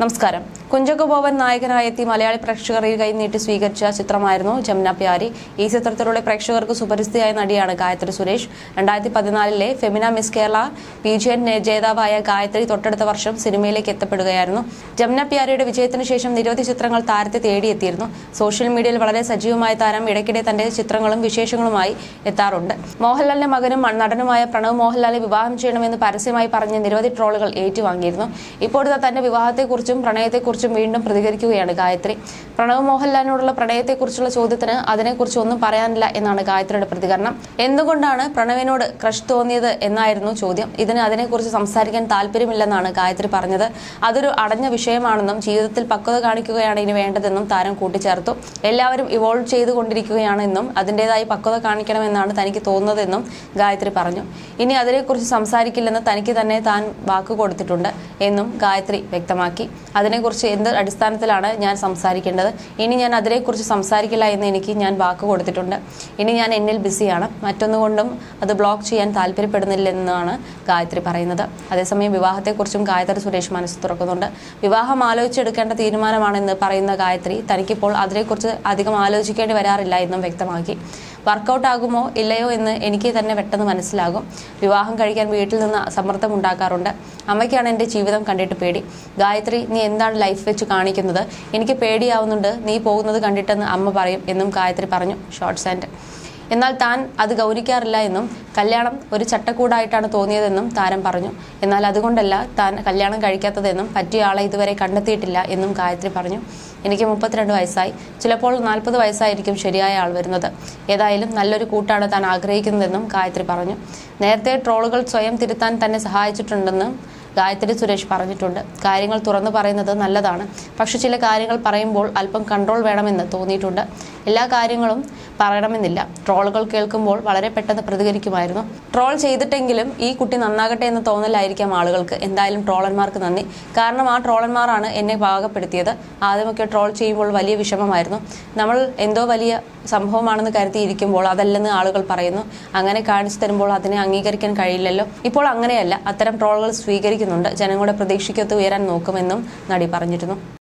നമസ്കാരം. കുഞ്ചകു നായകനായെത്തി മലയാളി പ്രേക്ഷകർ ഈ കൈനീട്ടി സ്വീകരിച്ച ചിത്രമായിരുന്നു ജമുന പ്യാരി. ഈ ചിത്രത്തിലൂടെ പ്രേക്ഷകർക്ക് സുപരിസ്ഥിതിയായ നടിയാണ് ഗായത്രി സുരേഷ്. രണ്ടായിരത്തി പതിനാലിലെ Femina miss Kerala P G N ജേതാവായ ഗായത്രി തൊട്ടടുത്ത വർഷം സിനിമയിലേക്ക് എത്തപ്പെടുകയായിരുന്നു. ജമുന പ്യാരിയുടെ വിജയത്തിന് ശേഷം നിരവധി ചിത്രങ്ങൾ താരത്തെ തേടിയെത്തിയിരുന്നു. സോഷ്യൽ മീഡിയയിൽ വളരെ സജീവമായ താരം ഇടയ്ക്കിടെ തന്റെ ചിത്രങ്ങളും വിശേഷങ്ങളുമായി എത്താറുണ്ട്. മോഹൻലാലിന്റെ മകനും നടനുമായ പ്രണവ് മോഹൻലാലെ വിവാഹം ചെയ്യണമെന്ന് പരസ്യമായി പറഞ്ഞ് നിരവധി ട്രോളുകൾ ഏറ്റുവാങ്ങിയിരുന്നു. ഇപ്പോഴത്തെ തന്റെ വിവാഹത്തെക്കുറിച്ചും പ്രണയത്തെക്കുറിച്ചും വീണ്ടും പ്രതികരിക്കുകയാണ് ഗായത്രി. പ്രണവ് മോഹൻലാലിനോടുള്ള പ്രണയത്തെക്കുറിച്ചുള്ള ചോദ്യത്തിന് അതിനെക്കുറിച്ച് ഒന്നും പറയാനില്ല എന്നാണ് ഗായത്രിയുടെ പ്രതികരണം. എന്തുകൊണ്ടാണ് പ്രണവിനോട് ക്രഷ് തോന്നിയത് എന്നായിരുന്നു ചോദ്യം. ഇതിന് അതിനെക്കുറിച്ച് സംസാരിക്കാൻ താല്പര്യമില്ലെന്നാണ് ഗായത്രി പറഞ്ഞത്. അതൊരു അടഞ്ഞ വിഷയമാണെന്നും ജീവിതത്തിൽ പക്വത കാണിക്കുകയാണ് ഇനി വേണ്ടതെന്നും താരം കൂട്ടിച്ചേർത്തു. എല്ലാവരും ഇവോൾവ് ചെയ്തുകൊണ്ടിരിക്കുകയാണെന്നും അതിന്റെതായി പക്വത കാണിക്കണമെന്നാണ് തനിക്ക് തോന്നുന്നതെന്നും ഗായത്രി പറഞ്ഞു. ഇനി അതിനെക്കുറിച്ച് സംസാരിക്കില്ലെന്ന് തനിക്ക് തന്നെ താൻ വാക്ക് കൊടുത്തിട്ടുണ്ട് എന്നും ഗായത്രി വ്യക്തമാക്കി. അതിനെക്കുറിച്ച് എന്ത് അടിസ്ഥാനത്തിലാണ് ഞാൻ സംസാരിക്കേണ്ടത്? ഇനി ഞാൻ അതിനെക്കുറിച്ച് സംസാരിക്കില്ല എന്ന് എനിക്ക് ഞാൻ വാക്ക് കൊടുത്തിട്ടുണ്ട്. ഇനി ഞാൻ എന്നിൽ ബിസിയാണ്. മറ്റൊന്നുകൊണ്ടും അത് ബ്ലോക്ക് ചെയ്യാൻ താല്പര്യപ്പെടുന്നില്ലെന്നാണ് ഗായത്രി പറയുന്നത്. അതേസമയം വിവാഹത്തെക്കുറിച്ചും ഗായത്രി സുരേഷ് മനസ്സ് തുറക്കുന്നുണ്ട്. വിവാഹം ആലോചിച്ചെടുക്കേണ്ട തീരുമാനമാണെന്ന് പറയുന്ന ഗായത്രി തനിക്കിപ്പോൾ അതിനെക്കുറിച്ച് അധികം ആലോചിക്കേണ്ടി വരാറില്ല എന്നും വ്യക്തമാക്കി. വർക്കൗട്ട് ആകുമോ ഇല്ലയോ എന്ന് എനിക്ക് തന്നെ പെട്ടെന്ന് മനസ്സിലാകും. വിവാഹം കഴിക്കാൻ വീട്ടിൽ നിന്ന് സമ്മർദ്ദം ഉണ്ടാക്കാറുണ്ട്. അമ്മയ്ക്കാണ് എന്റെ ജീവിതം കണ്ടിട്ട് പേടി. ഗായത്രി നീ എന്താണ് ലൈഫ് വെച്ച് കാണിക്കുന്നത്. എനിക്ക് പേടിയാവുന്നുണ്ട്. നീ പോകുന്നത് കണ്ടിട്ടെന്ന് അമ്മ പറയും എന്നും ഗായത്രി പറഞ്ഞു. ഷോർട്ട്സ് ആൻഡ് എന്നാൽ താൻ അത് ഗൗനിക്കാറില്ല എന്നും കല്യാണം ഒരു ചട്ടക്കൂടായിട്ടാണ് തോന്നിയതെന്നും താരം പറഞ്ഞു. എന്നാൽ അതുകൊണ്ടല്ല താൻ കല്യാണം കഴിക്കാത്തതെന്നും പറ്റിയ ആളെ ഇതുവരെ കണ്ടെത്തിയിട്ടില്ല എന്നും ഗായത്രി പറഞ്ഞു. എനിക്ക് മുപ്പത്തിരണ്ട് വയസ്സായി. ചിലപ്പോൾ നാൽപ്പത് വയസ്സായിരിക്കും ശരിയായ ആൾ വരുന്നത്. ഏതായാലും നല്ലൊരു കൂട്ടാണ് താൻ ആഗ്രഹിക്കുന്നതെന്നും ഗായത്രി പറഞ്ഞു. നേരത്തെ ട്രോളുകൾ സ്വയം തിരുത്താൻ തന്നെ സഹായിച്ചിട്ടുണ്ടെന്നും ഗായത്രി സുരേഷ് പറഞ്ഞിട്ടുണ്ട്. കാര്യങ്ങൾ തുറന്നു പറയുന്നത് നല്ലതാണ്. പക്ഷെ ചില കാര്യങ്ങൾ പറയുമ്പോൾ അല്പം കൺട്രോൾ വേണമെന്ന് തോന്നിയിട്ടുണ്ട്. എല്ലാ കാര്യങ്ങളും പറയണമെന്നില്ല ട്രോളുകൾ കേൾക്കുമ്പോൾ വളരെ പെട്ടെന്ന് പ്രതികരിക്കുമായിരുന്നു. ട്രോൾ ചെയ്തിട്ടെങ്കിലും ഈ കുട്ടി നന്നാകട്ടെ എന്ന് തോന്നലായിരിക്കാം ആളുകൾക്ക്. എന്തായാലും ട്രോളന്മാർക്ക് നന്ദി. കാരണം ആ ട്രോളന്മാരാണ് എന്നെ പാകപ്പെടുത്തിയത്. ആദ്യമൊക്കെ ട്രോൾ ചെയ്യുമ്പോൾ വലിയ വിഷമമായിരുന്നു. നമ്മൾ എന്തോ വലിയ സംഭവമാണെന്ന് കരുതിയിരിക്കുമ്പോൾ അതല്ലെന്ന് ആളുകൾ പറയുന്നു. അങ്ങനെ കാണിച്ചു തരുമ്പോൾ അതിനെ അംഗീകരിക്കാൻ കഴിയില്ലല്ലോ. ഇപ്പോൾ അങ്ങനെയല്ല. അത്തരം ട്രോളുകൾ സ്വീകരിക്കുന്നുണ്ട്. ജനങ്ങളുടെ പ്രതീക്ഷയ്ക്കൊത്ത് ഉയരാൻ നോക്കുമെന്നും നടി പറഞ്ഞിരുന്നു.